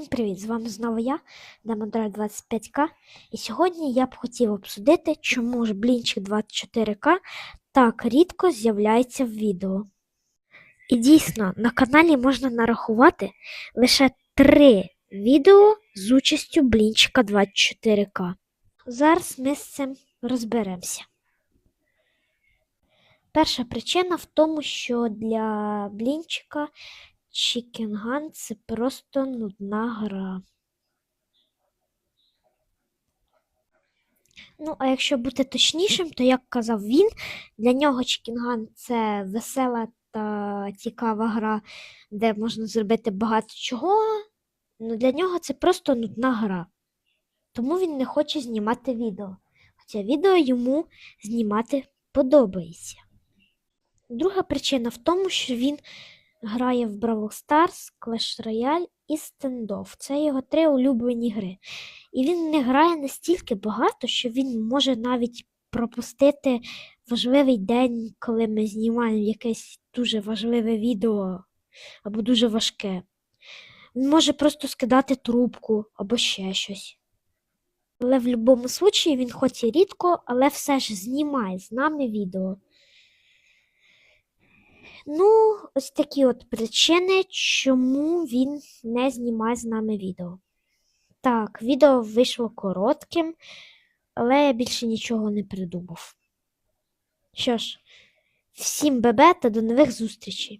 Всім привіт! З вами знову я, Демодрай 25К. І сьогодні я б хотів обсудити, чому ж блінчик 24К так рідко з'являється в відео. І дійсно, на каналі можна нарахувати лише три відео з участю блінчика 24К. Зараз ми з цим розберемося. Перша причина в тому, що для блінчика Gun це просто нудна гра. Ну, а якщо бути точнішим, то як казав він, для нього Gun це весела та цікава гра, де можна зробити багато чого. Ну, для нього це просто нудна гра. Тому він не хоче знімати відео. Хоча відео йому знімати подобається. Друга причина в тому, що він грає в Brawl Stars, Clash Royale і Standoff. Це його три улюблені гри. І він не грає настільки багато, що він може навіть пропустити важливий день, коли ми знімаємо якесь дуже важливе відео або дуже важке. Він може просто скидати трубку або ще щось. Але в будь-якому випадку він хоч і рідко, але все ж знімає з нами відео. Ну, ось такі от причини, чому він не знімає з нами відео. Так, відео вийшло коротким, але я більше нічого не придумав. Що ж, всім бебе та до нових зустрічей!